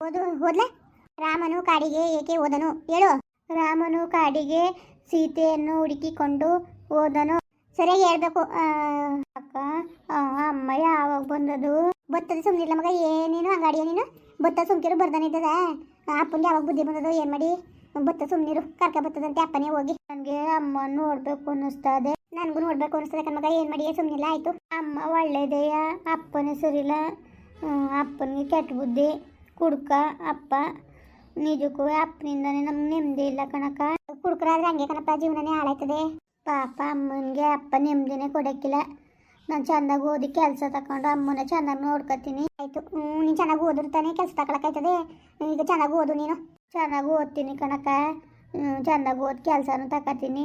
ಓದು, ಓದ್ಲೆ? ರಾಮನು ಕಾಡಿಗೆ ಏಕೆ ಹೋದನು? ಹೇಳು. ರಾಮನು ಕಾಡಿಗೆ ಸೀತೆಯನ್ನು ಹುಡುಕಿಕೊಂಡು ಹೋದನು. ಸರಿಯಾಗಿ ಹೇಳ್ಬೇಕು. ಅಕ್ಕ ಅಮ್ಮ ಯಾವಾಗ ಬಂದದು ಬತ್ತದ ಸುಮ್ನಿಲ್ಲ ಮಗ, ಏನೇನು ಅಂಗಡಿಯ ನೀನು ಬತ್ತ ಸುಮ್ಕಿರು ಬರ್ದಾನಿದ್ದದ ಅಪ್ಪನಿಗೆ ಯಾವಾಗ ಬುದ್ಧಿ ಬಂದದು, ಏನು ಮಾಡಿ? ಬತ್ತ ಸುಮ್ನಿರು, ಕರ್ಕ ಬತ್ತದಂತೆ ಅಪ್ಪನೇ ಹೋಗಿ. ನನಗೆ ಅಮ್ಮ ನೋಡ್ಬೇಕು ಅನ್ನಿಸ್ತದೆ. ನನಗೂ ನೋಡ್ಬೇಕು ಅನ್ನಿಸ್ತದೆ ಕಣ್ಮಗ ಏನು ಮಾಡಿ? ಸುಮ್ಮನಿಲ್ಲ ಆಯ್ತು. ಅಮ್ಮ ಒಳ್ಳೇದೇಯ? ಅಪ್ಪನೇ ಸರಿಲ್ಲ ಅಪ್ಪನಿಗೆ ಕೆಟ್ಟ ಬುದ್ಧಿ. ಕುಡ್ಕ ಅಪ್ಪ, ನಿಜಕ್ಕೂ ಅಪ್ಪನಿಂದನೇ ನಮ್ಗೆ ನೆಮ್ಮದಿ ಇಲ್ಲ ಕಣಕ ಕುಡ್ಕರಾದ್ರೆ ಹಂಗೆ ಕಣಪ್ಪ, ಜೀವನನೇ ಹಾಳಾಯ್ತದೆ. ಪಾಪ ಅಮ್ಮನಿಗೆ ಅಪ್ಪ ನೆಮ್ಮದಿನೇ ಕೊಡಕ್ಕಿಲ್ಲ. ನಾನು ಚೆನ್ನಾಗಿ ಓದಿ ಕೆಲಸ ತಕೊಂಡು ಅಮ್ಮನ ಚೆನ್ನಾಗಿ ನೋಡ್ಕೊತೀನಿ. ಆಯಿತು ನೀನು ಚೆನ್ನಾಗಿ ಓದಿರ್ತಾನೆ ಕೆಲಸ ಆಯ್ತದೆ ಈಗ ಚೆನ್ನಾಗಿ ಓದು ನೀನು. ಚೆನ್ನಾಗಿ ಓದ್ತೀನಿ ಕಣಕ ಚೆನ್ನಾಗಿ ಓದಿ ಕೆಲಸನೂ ತಗೋತೀನಿ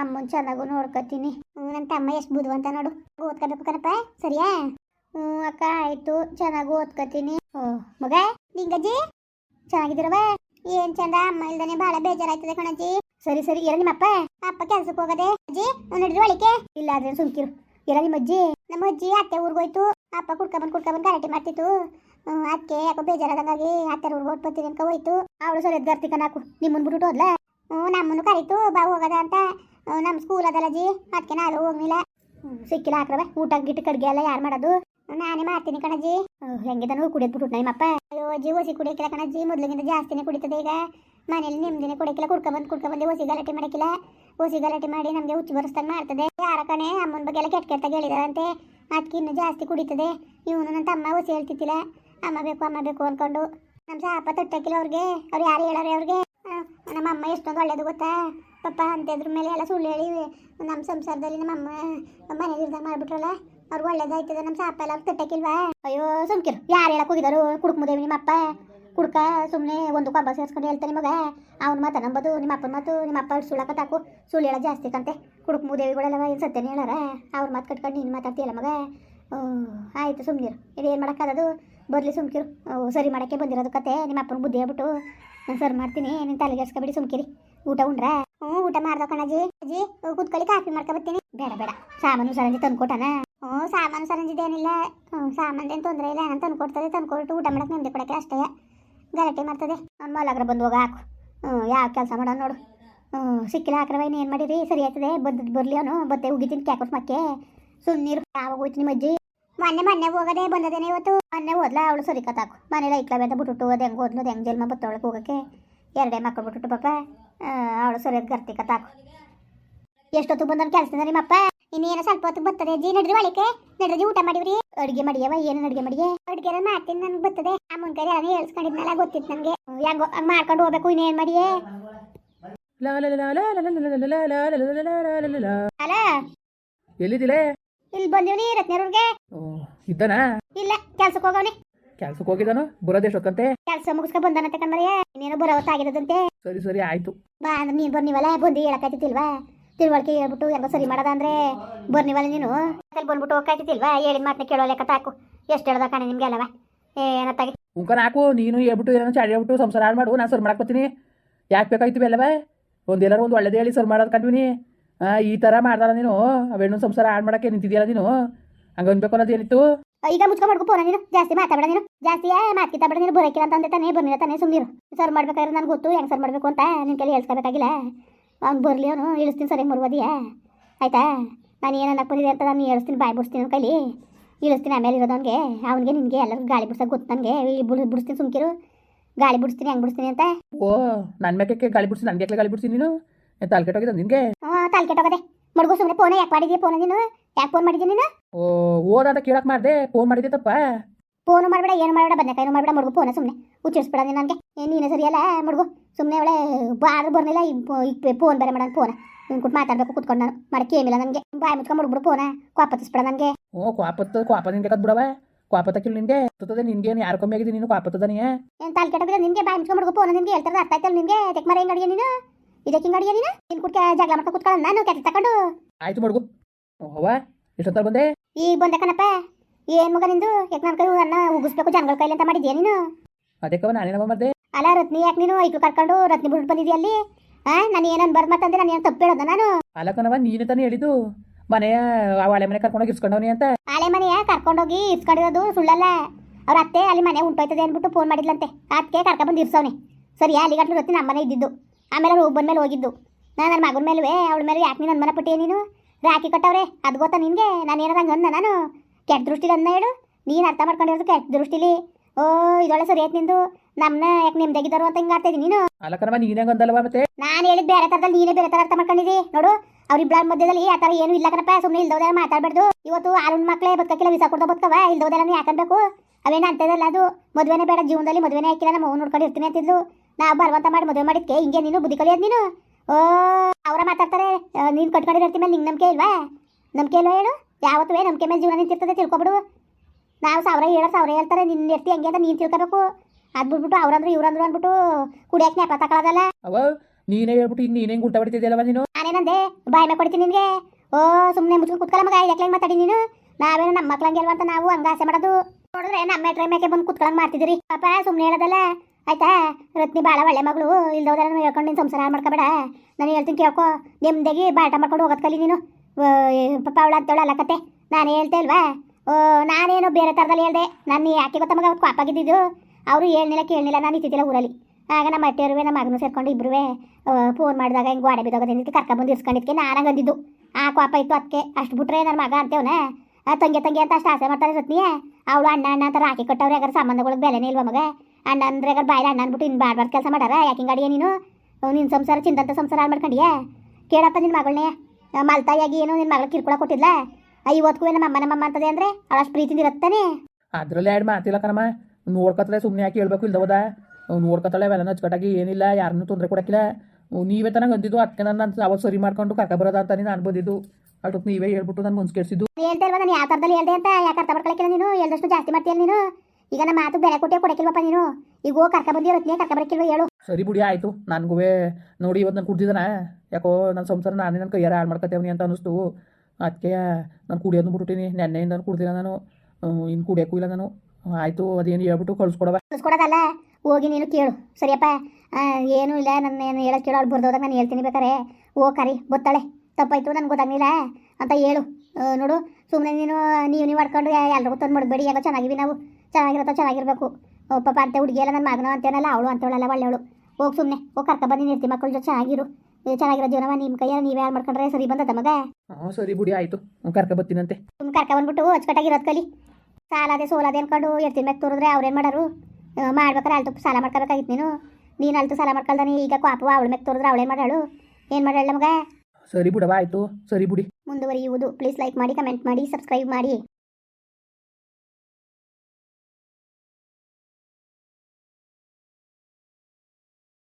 ಅಮ್ಮನ ಚೆನ್ನಾಗೂ ನೋಡ್ಕೊತೀನಿ. ನನ್ನ ತಮ್ಮ ಎಷ್ಟು ಬುದ್ಧಿವಂತ ನೋಡು. ಓದ್ಕೋಬೇಕು ಕಣಪ್ಪ, ಸರಿಯಾ? ಹ್ಞೂ ಅಕ್ಕ, ಆಯಿತು. ಚೆನ್ನಾಗಿ ಓದ್ಕೋತೀನಿ. ಮಗ ನಿಂಗಜ್ಜಿ ಚೆನ್ನಾಗಿದ್ದೀರವ ಏನ್ ಚಂದ? ಅಮ್ಮ ಇಲ್ದಾನೆ ಬಹಳ ಬೇಜಾರಾಯ್ತದೆ ಕಣಜ್ಜಿ. ಸರಿ ಸರಿ, ಇರ ನಿಮ್ಮಪ್ಪ. ಅಪ್ಪ ಕೆಲ್ಸಕ್ಕೆ ಹೋಗದೆ. ಅಜ್ಜಿ ನೋಡಿದ್ರಿ ಅಳಿಕೆ. ಇಲ್ಲ, ಆದ್ರೆ ಸುಮ್ಕಿರು ಇರ. ನಿಮ್ಮ ಅಜ್ಜಿ. ನಮ್ಮ ಅಜ್ಜಿ ಅತ್ತೆ ಊರ್ಗೋಯ್ತು ಅಪ್ಪ ಕುಡ್ಕೊಂಬಂದ್ ಕುಡ್ಕೊಂಬಂದ್ ಗಲಾಟೆ ಮಾಡ್ತಿತ್ತು. ಅದಕ್ಕೆ ಯಾಕೋ ಬೇಜಾರಾದಂಗಾಗಿ ಅತ್ತೆ ಊರ್ಗೆ ಹೊಟ್ಬತ್ತೀನಿ ಅನ್ಕೊ ಹೋಯ್ತು. ಅವಳು ಸರಿ ಎದ್ದಾರ್ತಿಕ ನಾಕು ನಿಮ್ಮನ್ ಬಿಟ್ಟು ಹೋದ್ಲ? ಹ್ಞೂ ನಮ್ಮನ್ನು ಕರೀತು. ಬಾ, ಹೋಗದ ಅಂತ. ನಮ್ಮ ಸ್ಕೂಲ್ ಅದಲ್ಲ ಅಜ್ಜಿ. ಅದಕ್ಕೆ ನಾನು ಹೋಗ್ಲಿಲ್ಲ. ಸಿಕ್ಕಿಲ್ಲ ಹಾಕ್ರವ ಊಟ ಗಿಟ್ಟು ಕಡ್ಗೆ ಎಲ್ಲ ಯಾರು ಮಾಡೋದು? ನಾನೇ ಮಾಡ್ತೀನಿ ಕಣಜ್ಜಿ. ಹೆಂಗಿದನು ಕುಡಿಯೋದು ಬಿಟ್ಟು ನಿಮ್ಮಪ್ಪ. ಅಯ್ಯೋ ಅಜ್ಜಿ ಒಸಿ ಕುಡಿಯಕ್ಕಿಲ್ಲ ಕಣಜ್ಜಿ. ಮೊದಲಿಗಿಂತ ಜಾಸ್ತಿನೇ ಕುಡಿತದೆ ಈಗ. ಮನೇಲಿ ನಿಮ್ದಿನೇ ಕುಡಿಯಕ್ಕಿಲ್ಲ ಕುಡ್ಕ ಕುಡ್ಕೊಂಬಂದು ಒಸಿ ಗಲಾಟೆ ಮಾಡಕ್ಕಿಲ್ಲ ಒಸಿ ಗಲಾಟೆ ಮಾಡಿ ನಮಗೆ ಹುಚ್ಚು ಬರೆಸ್ದಂಗೆ ಮಾಡ್ತದೆ. ಯಾರ ಕಣೆ? ಅಮ್ಮನ ಬಗ್ಗೆ ಎಲ್ಲ ಕೆಟ್ಟ ಕೆಟ್ಟಾಗಿ ಹೇಳಿದಾರಂತೆ. ಅದಕ್ಕೆ ಇನ್ನೂ ಜಾಸ್ತಿ ಕುಡಿತದೆ. ಇವನು ನನ್ನ ತಮ್ಮ ಒಸಿ ಹೇಳ್ತಿತ್ತಿಲ್ಲ ಅಮ್ಮ ಬೇಕು ಅಮ್ಮ ಬೇಕು ಅನ್ಕೊಂಡು. ನಮ್ಮ ಸಾಪ ತೊಟ್ಟಕ್ಕಿಲ್ಲ ಅವ್ರಿಗೆ. ಅವ್ರು ಯಾರು ಹೇಳೋರೆ ಅವ್ರಿಗೆ? ನಮ್ಮಮ್ಮ ನಮ್ಮ ಅಮ್ಮ ಎಷ್ಟೊಂದು ಒಳ್ಳೇದು ಗೊತ್ತಾ? ಪಪ್ಪ ಅಂತಿದ್ರ ಮೇಲೆ ಎಲ್ಲ ಸುಳ್ಳು ಹೇಳಿ ನಮ್ಮ ಸಂಸಾರದಲ್ಲಿ ನಮ್ಮ ಅಮ್ಮ ಮನೇಲಿ ಇರ್ದಂಗೆ ಮಾಡ್ಬಿಟ್ರಲ್ಲ. ಅವ್ರು ಒಳ್ಳೇದಾಯ್ತದ ನಮ್ಮ ಸಾಪ ಎಲ್ಲ ತೊಟ್ಟಕ್ಕಿಲ್ವಾ ಅಯ್ಯೋ ಸುಮ್ಕಿರು. ಯಾರು ಹೇಳಕ್ ಹೋಗಿದಾರು? ಕುಡುಕ್ ಮುದೇವಿ ನಿಮ್ಮ ಅಪ್ಪ. ಕುಡ್ಕ ಸುಮ್ಮನೆ ಒಂದು ಕಂಬ ಸೇರ್ಸ್ಕೊಂಡು ಹೇಳ್ತಾನೆ ಮಗ ಅವ್ನ ಮಾತ ನಂಬದು ನಿಮ್ಮ ಅಪ್ಪನ ಮಾತು ನಿಮ್ಮ ಅಪ್ಪ ಸುಳ್ಳಕ ತಾಕು. ಸುಳ್ಳು ಹೇಳೋ ಜಾಸ್ತಿ ಕಂತೆ. ಕುಡುಕ್ ಮುದೇವಿಗಳೆಲ್ಲ ಏನು ಸತ್ಯನೇ ಹೇಳಾರ? ಅವ್ರ ಮಾತು ಕಟ್ಕೊಂಡು ನೀನು ಮಾತಾಡ್ತೀಯಲ್ಲ ಮಗ? ಆಯ್ತು ಸುಮ್ಮನಿರು ಇದೇನು ಮಾಡೋಕ್ಕಾಗದು ಬರಲಿ ಸುಮ್ಕಿರು. ಸರಿ ಮಾಡೋಕ್ಕೆ ಬಂದಿರೋದು ಕತೆ. ನಿಮ್ಮ ಅಪ್ಪನ ಬುದ್ಧಿ ಹೇಳ್ಬಿಟ್ಟು ನಾನು ಸರ್ ಮಾಡ್ತೀನಿ. ನೀನು ಬಿಡಿ ಸುಮ್ಕಿರಿ. ಊಟ ಉಂಡ್ರ? ಹ್ಞೂ ಊಟ ಮಾಡ್ದ ಕಣಜಿ. ಅಜ್ಜಿ ಕೂತ್ಕೊಳ್ಳಿ ಕಾಫಿ ಮಾಡ್ಕೊಬತ್ತೀನಿ ಬೇಡ ಬೇಡ. ಸಾಮಾನು ಸರಂಜಿ ತಂದ್ಕೊಟ್ಟಾನ? ಹ್ಞೂ, ಸಾಮಾನು ಸರಂಜಿದೇನಿಲ್ಲ ಹ್ಞೂ ಸಾಮಾನ್ದೇನು ತೊಂದರೆ ಇಲ್ಲ. ಏನಂತ ತಂದ್ಕೊಡ್ತದೆ ತಂದ್ಕೊಟ್ಟು ಊಟ ಮಾಡಕ್ಕೆ ನಿಮ್ದು ಕೊಡಕ್ಕೆ ಅಷ್ಟೇ. ಗಲಾಟೆ ಮಾಡ್ತದೆ. ಅವ್ನು ಮಲಗ್ರ ಬಂದು ಹೋಗ ಹಾಕು. ಹ್ಞೂ, ಯಾವ ಕೆಲಸ ಮಾಡೋಣ ನೋಡು. ಹ್ಞೂ, ಸಿಕ್ಕಿಲ್ಲ ಹಾಕ್ರವ ಏನು ಮಾಡಿರಿ ಸರಿ ಆಯ್ತದೆ. ಬದ್ದು ಬರಲಿ ಅವನು. ಬತ್ತೆ ಹೋಗಿದ್ದೀನಿ ಕ್ಯಾಕೋಸ್ ಮಕ್ಕೆ. ಸುಮ್ಮನಿರು ಯಾವಾಗ ಹೋಯ್ತು ನಿಮ್ಮ ಅಜ್ಜಿ? ಮೊನ್ನೆ ಮೊನ್ನೆ ಹೋಗದೆ ಬಂದದೇನೆ ಇವತ್ತು. ಮೊನ್ನೆ ಹೋದ್ಲಾ ಅವಳು ಸರಿ ಕತ್ತಾಕು ಮನೇಲಿ ಐಕ್ಲ ಬೇದ ಬಿಟ್ಟು ಅದು ಹೆಂಗೆ ಹೋದ್ಲು ಹೆಂಗೆ ಜಲ್ಮ ಬತ್ತವಳಕ್ಕೆ ಹೋಗೋಕ್ಕೆ. ಎರಡೇ ಮಕ್ಕಳು ಬಿಟ್ಬಿಟ್ಟು ಪಾಪ ಅವಳು ಸರಿಯಾದ ಗರ್ತಿ ಕತ್ತಾಕು ಎಷ್ಟೊತ್ತು ಬಂದನ್ ಕೆಲಸದ ನಿಮ್ಮಪ್ಪ? ಇನ್ನೇನು ಸ್ವಲ್ಪ ಹೊತ್ತು ಬರ್ತದೆ ಜೀ ನಡ್ರಿ ಒಳಕ್ಕೆ ನಡ್ರಿ ಊಟ ಮಾಡಿವ್ರಿ ಅಡುಗೆ ಮಾಡಿಯವ ಏನು ಅಡುಗೆ ಮಾಡಿಯ ಅಡುಗೆ ಮಾಡ್ತೀನಿ ನನ್ಗೆ ಬರ್ತದೆ ಅಮ್ಮನ ಕೈ ಅದೇ ಹೇಳ್ಸ್ಕೊಂಡಿದ್ನಲ್ಲ ಗೊತ್ತಿತ್ತು ನನಗೆ ಹೆಂಗೋ ಹಂಗೆ ಮಾಡ್ಕೊಂಡು ಹೋಗ್ಬೇಕು ಇನ್ನೇನು ಮಾಡಿಯೇ ಅಲ ಎಲ್ಲಿದಿಲೆ ಇಲ್ಲಿ ಬಂದಿವ್ನಿ ಇಲ್ಲ ಕೆಲಸ ಇನ್ನೇನೋ ಸರಿ ಸರಿ ಆಯ್ತು ಬಾ ನೀನ್ ಬಂದಿವಲ್ಲ ಬಂದು ತಿಳುವಳಿಕೆ ಹೇಳ್ಬಿಟ್ಟು ಹೆಂಗೋ ಸರಿ ಮಾಡೋದ ಅಂದ್ರೆ ಬರ್ನಿವಲ್ಲ ನೀನು. ಅಲ್ಲಿ ಬಂದ್ಬಿಟ್ಟು ಹೋಗ್ಕಾಯ್ತಿಲ್ವಾ ಹೇಳಿದ ಮಾತನ್ನ ಕೇಳೋ ಲೆಕ್ಕ ತಾಕು. ಎಷ್ಟು ಹೇಳ್ದ ಕಣೆ ನಿಮ್ಗೆ ಅಲ್ಲವ? ಏನತ್ತಾಗಿ? ಉಂಕನ ಹಾಕು ನೀನು ಹೇಳ್ಬಿಟ್ಟು ಏನೋ ಚಾಡಿ ಹೇಳ್ಬಿಟ್ಟು ಸಂಸಾರ ಹಾಳು ಮಾಡು ನಾನು ಸರ್ ಮಾಡ್ಕೊತೀನಿ ಯಾಕೆ ಬೇಕಾಯ್ತೀವಿ ಅಲ್ಲವ? ಒಂದು ಎಲ್ಲರೂ ಒಂದು ಒಳ್ಳೇದು ಹೇಳಿ ಸರ್ ಮಾಡೋದು ಕಂಡ್ವಿನಿ. ಈ ಥರ ಮಾಡ್ದಾರ ನೀನು. ಅವೆಣ್ಣು ಸಂಸಾರ ಹಾಳು ಮಾಡಕ್ಕೆ ನಿಂತಿದ್ಯಲ್ಲ ನೀನು. ಹಂಗೆ ಅನ್ಬೇಕು ಅನ್ನೋದು ಏನಿತ್ತು? ಈಗ ಮುಚ್ಕೊ ಮಾಡ್ಕೊ ಪೋನ ನೀನು. ಜಾಸ್ತಿ ಮಾತಾಡ ನೀನು. ಜಾಸ್ತಿ ಮಾತು ಬಿಡ ನೀನು. ಬರೋಕಿಲ್ಲ ಅಂತ ಅಂದೆ ತಾನೇ ಬರ್ನಿಲ್ಲ ತಾನೇ ಸುಮ್ಮನಿರು ಸರ್ ಮಾಡ್ಬೇಕಾದ್ರೆ ನನಗೆ ಗೊತ್ತು ಹೆಂಗೆ ಸರ್ ಮಾಡಬೇಕು ಅಂತ ನಿನ್ನ ಕೈಲಿ ಹೇಳ್ಸ್ಕೋಬೇಕಾಗಿಲ್ಲ. ಅವ್ನು ಬರಲಿ ಅವನು ಇಳಿಸ್ತೀನಿ ಸರಿ ಮರುವದಿಯಾ ಆಯ್ತಾ? ನಾನು ಏನನ್ನ ನಕ್ಕ ಬಂದಿದೆ ಅಂತ ನಾನು ಇಳಿಸ್ತೀನಿ ಬಾಯ್ ಬಿಡಿಸ್ತೀನಿ ಅವ್ನ ಕೈಲಿ. ಇಳಿಸ್ತೀನಿ ಆಮೇಲೆ ಇರೋದು ಅವ್ನಿಗೆ. ಅವ್ನಿಗೆ ನಿನಗೆ ಎಲ್ಲರಿಗೂ ಗಾಳಿ ಬಿಡ್ಸೋಕೆ ಗೊತ್ತು ನನಗೆ. ಬಿಡ್ ಬಿಡಿಸ್ತೀನಿ ಸುಮ್ಕಿರು. ಗಾಳಿ ಬಿಡಿಸ್ತೀನಿ ಹೆಂಗೆ ಬಿಡಿಸ್ತೀನಿ ಅಂತ. ಓ ನನ್ನ ಮೇಕಕ್ಕೆ ಗಾಳಿ ಬಿಡ್ಸಿ ನನಗೆ ಗಾಳಿ ಬಿಡ್ಸಿ ನೀನು? ತಾಲ್ ಕೆಟ್ಟೋಗಿದ್ದ ನಿನಗೆ? ಹಾಂ ತಾಲ್ ಕೆಟ್ಟೋಗದೆ. ಮಡ್ಗು ಸುಮ್ಮನೆ ಫೋನ್ ಯಾಕೆ ಮಾಡಿದ್ಯಾ ಫೋನ್ ನೀನು? ಯಾಕೆ ಫೋನ್ ಮಾಡಿದ್ಯಾ ನೀನು? ಓ ಓದಾದ ಕೇಳಕ್ಕೆ ಮಾಡಿದೆ ಫೋನ್ ಮಾಡಿದ್ದೆ ತಪ್ಪ. ಫೋನು ಮಾಡಬೇಡ ಏನು ಮಾಡಬೇಡ ಬದನೆಕಾಯಿನೂ ಮಾಡಬೇಡ ಮಡ್ಗು ಫೋನ ಸುಮ್ಮನೆ ಹುಚ್ಚಿಸ್ಬೇಡ ನೀನು ನನಗೆ. ಏನು ನೀನು ಸರಿಯಲ್ಲ ಮಡ್ಗು. ಸುಮ್ಮನೆ ಅವಳೆ ಬಾರು ಬರ್ನಿಲ್ಲ ಈಗ ಫೋನ್ ಬೇರೆ ಮಾಡೋಣ ಫೋನ. ನೀನು ಕೊಟ್ಟು ಮಾತಾಡಬೇಕು ಕುತ್ಕೊಂಡು ನಾನು. ಮಾಡಕ್ಕೆ ಏನಿಲ್ಲ ನನಗೆ. ಬಾಯ್ ಮುಚ್ಕೊಂಡು ಮಡ್ಬಿಡು ಫೋನ. ಕ್ವಾಪತ್ತಿಸ್ಬೇಡ ನನಗೆ. ಓ ಕ್ವಾಪತ್ತು ಕ್ವಾಪ ನಿನ್ಗೆ ಕದ್ ಬಿಡವ ಕ್ವಾಪತ್ತಕ್ಕಿಲ್ಲ ನಿನಗೆ. ತತ್ತದೆ ಏನು ಯಾರು ಕಮ್ಮಿ ಆಗಿದೆ ನೀನು ಕ್ವಾಪತ್ತದ ನೀ ಏನು ತಾಲ್ ಕೆಟ್ಟೋಗಿದೆ ನಿನಗೆ? ಬಾಯ್ ಮುಚ್ಕೊಂಡು ಮಡ್ಗು ಫೋನ ನಿನಗೆ ಹೇಳ್ತಾರೆ ಅರ್ಥ ಆಯ್ತಲ್ಲ ನಿನಗೆ? ಚೆಕ್ ಮಾಡಿ ಹೆಂಗೆ ಅಡಿಗೆ ನೀನು? ಇದಕ್ಕೆ ಹಿಂಗೆ ಅಡಿಗೆ ನೀನು? ನೀನು ಕುಟ್ಕೆ ಜಗಳ ಮಾಡ್ಕೊಂಡು ಕುತ್ಕೊಳ್ಳೋಣ ನಾನು ಕೆಟ್ಟ ತಗೊಂಡು. ಆಯ್ತು ಮಡ್ಗು. ಓವಾ ಇಷ್ಟೊತ್ತಲ್ಲಿ ಬಂದೆ? ಈಗ ಬಂದೆ ಕಣಪ್ಪ. ಏನು ಮಗ ನಿಂದು? ಯಾಕೆ ನನ್ನ ಕೈ ಅನ್ನ ಉಗಿಸ್ಬೇಕು ಜನಗಳ ಕೈಲಿ ಅಂತ ಮಾಡಿದ್ಯಾ ನೀನು? ಅದಕ್ಕವ ನಾನೇನ ಮತ್ತೆ ಅಲ್ಲ ರತ್ನಿ ಯಾಕೆ ನೀನು ಐಕ್ಳು ಕರ್ಕೊಂಡು ರತ್ನಿ ಬಿಟ್ಟು ಬಂದಿದ್ಯಾ ಅಲ್ಲಿ? ಆ ನಾನು ಏನನ್ ಬರ್ದು ಮಾತಂದ್ರೆ ನಾನು ಏನು ತಪ್ಪು ಹೇಳೋದ ನಾನು? ಅಲ್ಲಕ್ಕನವ ನೀನು ತಾನೇ ಹೇಳಿದ್ದು. ಮನೆಯ ಹಳೆ ಮನೆ ಕರ್ಕೊಂಡೋಗಿ ಇರ್ಸ್ಕೊಂಡವನಿ ಅಂತ. ಹಳೆ ಮನೆಯ ಕರ್ಕೊಂಡೋಗಿ ಇಸ್ಕೊಂಡಿರೋದು ಸುಳ್ಳಲ್ಲ. ಅವ್ರ ಅತ್ತೆ ಅಲ್ಲಿ ಮನೆ ಉಂಟೋಯ್ತದೆ ಅಂದ್ಬಿಟ್ಟು ಫೋನ್ ಮಾಡಿದ್ಲಂತೆ. ಅದಕ್ಕೆ ಕರ್ಕೊಂಡ್ಬಂದು ಇರ್ಸವ್ನಿ. ಸರಿ ಅಲ್ಲಿಗಟ್ಲು ರತ್ನಿ ನಮ್ಮ ಮನೆ ಇದ್ದಿದ್ದು. ಆಮೇಲೆ ಅವ್ರು ಬಂದ್ಮೇಲೆ ಹೋಗಿದ್ದು. ನಾನು ನನ್ನ ಮಗನ ಮೇಲೆ ಅವಳ ಮೇಲೆ ಯಾಕೆ ನೀನು ಅನುಮಾನ ಪಟ್ಟಿ ನೀನು? ರಾಕಿ ಕಟ್ಟವ್ರೆ ಅದು ಗೊತ್ತಾ ನಿನಗೆ? ನಾನು ಏನಾರ ಹಂಗೆ ಅಂದ ನಾನು? ಕೆಟ್ಟ ದೃಷ್ಟಿಲಿ ಅಂದ ಹೇಳು. ನೀನು ಅರ್ಥ ಮಾಡ್ಕೊಂಡಿರೋದು ಕೆಟ್ಟ ದೃಷ್ಟಿಲಿ. ಓ ಇದೊಳ್ಳೆ ಸರಿ ಆಯ್ತು ನಿಂದು. ನಮ್ಮನ್ನ ಯಾಕೆ ನಿಮ್ದಾಗಿದ್ದಾರು ಅಂತ ಹಿಂಗೆ ಆಡ್ತಾ ನೀನು. ಅಲ್ಲ ನೀನೇ ಅಂದಲ್ವ ಮತ್ತೆ? ನಾನು ಹೇಳಿದ್ ಬೇರೆ ಥರದಲ್ಲಿ ನೀನೇ ಬೇರೆ ಥರ ಅರ್ಥ ಮಾಡ್ಕೊಂಡಿದ್ದಿ ನೋಡು ಅವ್ರಿಬ್ಳ ಮಧ್ಯದಲ್ಲಿ ಆ ಥರ ಏನು ಇಲ್ಲ ಕಣಪ್ಪ. ಸುಮ್ಮನೆ ಇಲ್ದೋದೆಲ್ಲ ಮಾತಾಡಬಾರ್ದು. ಇವತ್ತು ಆರುಣ್ ಮಕ್ಕಳೇ ಬದುಕಕ್ಕಿಲ್ಲ ವಿಸ ಕೊಡ್ತಾ ಬದುಕವ ಇಲ್ದೋದೆಲ್ಲ ನೀವು ಯಾಕನ್ಬೇಕು ಅವೇನು ಅಂತದಲ್ಲ ಅದು. ಮದುವೆನೇ ಬೇಡ ಜೀವನದಲ್ಲಿ ಮದುವೆನೇ ಹಾಕಿಲ್ಲ. ನಮ್ಮ ನೋಡ್ಕೊಂಡು ಇರ್ತೀನಿ ಅಂತಿದ್ಲು. ನಾವು ಬರುವಂತ ಮಾಡಿ ಮದುವೆ ಮಾಡಿದ್ಕೆ ಹಿಂಗೆ ನೀನು ಬುದ್ಧಿ ಕಲಿಯೋದು ನೀನು. ಓ ಅವರ ಮಾತಾಡ್ತಾರೆ. ನೀನು ಕಟ್ಕೊಂಡಿರ್ತೀನಿ ಮೇಲೆ ನಿಂಗೆ ನಂಬಿಕೆ ಇಲ್ವಾ? ನಂಬಿಕೆ ಇಲ್ವಾ ಹೇಳು? ಯಾವತ್ತೂ ನಂಬಿಕೆ ಮೇಲೆ ಜೀವನ ನಿಂತಿರ್ತದೆ ತಿಳ್ಕೊಬಿಡು. ನಾವು ಸಾವಿರ ಹೇಳೋ ಸಾವಿರ ಹೇಳ್ತಾರೆ ನಿನ್ನ ಇರ್ತಿ ಹಂಗೆ ಅಂತ ನೀನು ತಿಳ್ಕೊಬೇಕು. ಅದು ಬಿಟ್ಬಿಟ್ಟು ಅವ್ರಂದ್ರು ಇವ್ರಂದ್ರು ಅಂದ್ಬಿಟ್ಟು ಕುಡಿಯಕ್ಕೆ ನೆಪ ತಗೊಳ್ಳೋದಲ್ಲ ಅವ ನೀನೇ ಹೇಳ್ಬಿಟ್ಟು ಇನ್ನು ನೀನೇ ಗುಂಟ ಹೊಡಿತಿದ್ಯಲ್ಲವ ನೀನು? ನಾನೇನಂದೆ ಬಾಯ್ ಮೇಲೆ ಕೊಡ್ತೀನಿ ನಿನಗೆ. ಓ ಸುಮ್ಮನೆ ಮುಚ್ಕೊಂಡು ಕುತ್ಕೊಳ್ಳ ಮಗ ಯಾಕೆ ಮಾತಾಡಿ ನೀನು? ನಾವೇನು ನಮ್ಮ ಮಕ್ಳಂಗೆ ಅಲ್ವಾ ಅಂತ ನಾವು ಹಂಗ ಆಸೆ ಮಾಡೋದು. ನೋಡಿದ್ರೆ ನಮ್ಮ ಮೇಟ್ರೆ ಮೇಕೆ ಬಂದು ಕುತ್ಕೊಳ್ಳಂಗೆ ಮಾಡ್ತಿದ್ದೀರಿ. ಪಾಪ ಸುಮ್ಮನೆ ಹೇಳೋದಲ್ಲ. ಆಯ್ತಾ? ರತ್ನಿ ಭಾಳ ಒಳ್ಳೆ ಮಗಳು ಇಲ್ದೋದೆಲ್ಲ ಹೇಳ್ಕೊಂಡು ನೀನು ಸಂಸಾರ ಮಾಡ್ಕೊಬೇಡ. ನಾನು ಹೇಳ್ತೀನಿ ಕೇಳ್ಕೊ. ನೆಮ್ಮದಿಗೆ ಬಾಟ ಮಾಡ್ಕೊಂಡು ಹೋಗೋದು ಕಲಿ ನೀನು. ಪಾಪ ಅವಳ ಅಂತೇಳ ಅಲ್ಲ ಕತೆ. ನಾನು ಹೇಳ್ತೆ ಅಲ್ವಾ? ಓ, ನಾನೇನೋ ಬೇರೆ ಥರದಲ್ಲಿ ಹೇಳ್ದೆ. ನಾನು ಯಾಕೆ ಗೊತ್ತ ಮಗ ಅವ್ರು ಪಾಪಾಗಿದ್ದಿದ್ದು ಅವರು ಹೇಳ್ನಿಲ್ಲ ಕೇಳಲಿಲ್ಲ ನಾನು ಇತ್ತಿದ್ದಿಲ್ಲ ಊರಲ್ಲಿ. ಆಗ ನಮ್ಮ ಅಟ್ಟೆಯರುವೆ ನಮ್ಮ ಮಗನು ಸೇರ್ಕೊಂಡು ಇಬ್ಬರುವೆ ಫೋನ್ ಮಾಡಿದಾಗ ಹಿಂಗೆ ಗೋಡೆ ಬಿದ್ದೋಗೋದೇನಿಕ್ಕೆ ಕರ್ಕೊಂಬಂದು ಇರ್ಸ್ಕೊಂಡಿದ್ಕೆ ನಾನು ಅಂದಿದ್ದು. ಆ ಕೋಪ ಇತ್ತು ಅದಕ್ಕೆ ಅಷ್ಟು ಬಿಟ್ರೆ ನನ್ನ ಮಗ ಅಂತೇವನ. ತಂಗೆ ತಂಗಿ ಅಂತ ಅಷ್ಟು ಆಸೆ ಮಾಡ್ತಾರೆ ಸತ್ನಿಯ. ಅವಳು ಅಣ್ಣ ಅಣ್ಣ ಅಂತ ರಾಕಿ ಕೊಟ್ಟವ್ರೆ ಯಾಕಂದ್ರೆ ಸಂಬಂಧಗಳಿಗೆ ಬೆಲೆನೇ ಇಲ್ವ ಮಗ? ಅಣ್ಣ ಅಂದ್ರೆ ಯಾಕಂದ್ರೆ ಬಾಯಿಲ ಅಣ್ಣ ಅಂದ್ಬಿಟ್ಟು ಇನ್ನು ಬಾಡ್ಬಾರ್ದು ಕೆಲಸ ಮಾಡಾರ? ಯಾಕೆ ಹಿಂಗಾಡಿಯೇ ನೀನು? ನಿನ್ನ ಸಂಸಾರ ಚಿಂತಂತ ಸಂಸಾರ ಮಾಡ್ಕೊಂಡಿಯಾ? ಕೇಳಪ್ಪ ನಿನ್ನ ಮಗಳನ್ನೇ. ಮಲ್ತಾಯಾಗಿ ಏನು ನಿನ್ನ ಮಗಳ ಕಿರ್ಕೊಳ ಕೊಟ್ಟಿದ್ಲ? ಇವತ್ತಿಗೂ ನಮ್ಮ ಅಮ್ಮ ಮಮ್ಮ ಅಂತದೆ ಅಂದರೆ ಅವಳಷ್ಟು ಪ್ರೀತಿಯಿಂದ ಇರುತ್ತಾನೆ. ಅದ್ರಲ್ಲಿ ಎರಡು ಮಾತಿಲ್ಲ ಕಣಮ್ಮ. ನೋಡ್ಕೊತಳೆ ಸುಮ್ಮನೆ ಯಾಕೆ ಹೇಳ್ಬೇಕು ಇಲ್ದವದ ನೋಡ್ಕೊತಾಳೆ ಅವೆಲ್ಲ ಅಚ್ಚುಕಟ್ಟಾಗಿ ಏನಿಲ್ಲ ಯಾರನ್ನೂ ತೊಂದರೆ ಕೊಡಕ್ಕಿಲ್ಲ. ನೀವೇ ತನಗೆ ಅಂದಿದ್ದು ಅದಕ್ಕೆ ನನ್ನ ಅವತ್ತು ಸರಿ ಮಾಡ್ಕೊಂಡು ಕರ್ಕ ಬರೋದ ಅಂತ ನಾನು ಬಂದಿದ್ದು. ಅಷ್ಟೊತ್ತು ನೀವೇ ಹೇಳ್ಬಿಟ್ಟು ನಾನು ಮುನ್ಸ್ ಕೆಡ್ಸಿದ್ದು. ಹೇಳ್ತಾ ಇಲ್ವಾ ನಾನು? ಯಾವ ಥರದಲ್ಲಿ ಹೇಳ್ದೆ ಅಂತ? ಯಾಕೆ ಅರ್ಥ ಮಾಡ್ಕೊಳಕ್ಕಿಲ್ಲ ನೀನು? ಎಲ್ಲದಷ್ಟು ಜಾಸ್ತಿ ಮಾಡ್ತೀಯಲ್ಲ ನೀನು? ಈಗ ನಮ್ಮ ಮಾತು ಬೆಲೆ ಕೊಟ್ಟೆ ಕೊಡಕ್ಕಿಲ್ವಪ್ಪ ನೀನು? ಈಗ ಹೋಗಿ ಕರ್ಕ ಬಂದಿರೋ ರತ್ನಿಯ ಕರ್ಕ ಬರಕ್ಕಿಲ್ವ ಹೇಳು. ಸರಿ ಬಿಡಿ ಆಯಿತು. ನನಗೂ ನೋಡಿ ಇವತ್ತು ನಾನು ಕುಡ್ದಿದ್ದಾನ ಯಾಕೋ ನನ್ನ ಸಂಸಾರ ನಾನೇ ನನ್ನ ಕೈಯಾರ ಹಾಳು ಮಾಡ್ಕೊತೇವನಿ ಅಂತ ಅನ್ನಿಸ್ತು. ಅದಕ್ಕೆ ನಾನು ಕುಡಿಯೋದು ಬಿಟ್ಬಿಟ್ಟಿನಿ. ನೆನ್ನೆಯಿಂದ ನಾನು ಕುಡ್ದಿಲ್ಲ ನಾನು. ಇನ್ನು ಕುಡಿಯೋಕ್ಕೂ ಇಲ್ಲ ನಾನು. ಆಯಿತು ಅದೇನು ಹೇಳ್ಬಿಟ್ಟು ಕಳಿಸ್ಕೊಡವ. ಕಳಿಸ್ಕೊಡೋದಲ್ಲ? ಹೋಗಿ ನೀನು ಕೇಳು. ಸರಿಯಪ್ಪ? ಏನೂ ಇಲ್ಲ. ನನ್ನ ಏನು ಹೇಳಕ್ಕೆ ಕೇಳೋ. ಅವ್ಳು ಬರ್ದೋದಾಗ ನಾನು ಹೇಳ್ತೀನಿ ಬೇಕಾರೆ ಓ ಕರಿ ಬತ್ತಾಳೆ. ತಪ್ಪಾಯ್ತು ನನಗೆ ಗೊತ್ತಾಗ್ಲಿಲ್ಲ ಅಂತ ಹೇಳು. ನೋಡು ಸುಮ್ಮನೆ ನೀನು ನೀವು ನೀವು ಮಾಡ್ಕೊಂಡು ಎಲ್ರಿಗೂ ತಂದು ಮಾಡಬೇಡಿ. ಯಾಕೋ ಚೆನ್ನಾಗಿವಿ ನಾವು. ಚೆನ್ನಾಗಿರತ್ತೋ ಚೆನ್ನಾಗಿರ್ಬೇಕು. ಪಾಪ ಅಂತ ಹುಡುಗಿ ಎಲ್ಲ ನನ್ನ ಮಗನ ಅಂತೇನಲ್ಲ ಅವಳು ಅಂತೇಳಲ್ಲ ಒಳ್ಳೆಯವಳು. ಹೋಗಿ ಸುಮ್ಮನೆ ಹೋಗಿ ಕರ್ಕ ಬಂದು ನಿರ್ತಿ ಮಕ್ಕಳು ಜೊತೆ ಚೆನ್ನಾಗಿರು. ಚೆನ್ನಾಗಿರೋ ಜೀವನವ ನಿಮ್ಮ ಕೈಯಲ್ಲಿ ನೀವೇ ಹಾಳು ಮಾಡ್ಕೊಂಡ್ರೆ ಸರಿ ಬಂದದ ಮಗ? ಹ್ಞೂ ಸರಿ ಬಿಡಿ ಆಯಿತು. ಕರ್ಕ ಬರ್ತೀನಂತೆ. ಸುಮ್ಮನೆ ಕರ್ಕೊಬಂದ್ಬಿಟ್ಟು ಅಚ್ಚುಕಟ್ಟಾಗಿರೋದು ಕಲಿ. ಸಾಲದೆ ಸೋಲದೆ ಅನ್ಕೊಂಡು ಇರ್ತೀನಿ ಮ್ಯಾಗ ತೋರಿದ್ರೆ ಅವ್ರೇನು ಮಾಡೋರು? ಮಾಡ್ಬೇಕಾದ್ರೆ ಮಾಡ್ಬೇಕಾರೆ ಅಲ್ತು ಸಾಲ ಮಾಡ್ಕೋಬೇಕಾಗಿತ್ತು ನೀನು? ನೀನು ಅಲ್ತು ಸಾಲ ಮಾಡ್ಕೊಳ್ದಾನೆ ಈಗ ಕ್ವಾಪು ಅವಳ ಮ್ಯಾಗ ತೋರಿದ್ರೆ ಅವಳೇನು ಮಾಡಾಳು ಏನು ಮಾಡಾಳ ಮಗ? ಸರಿ ಬಿಡವ ಆಯಿತು. ಸರಿ ಬಿಡಿ. ಮುಂದುವರಿಯುವುದು. ಪ್ಲೀಸ್ ಲೈಕ್ ಮಾಡಿ ಕಮೆಂಟ್ ಮಾಡಿ ಸಬ್ಸ್ಕ್ರೈಬ್ ಮಾಡಿ.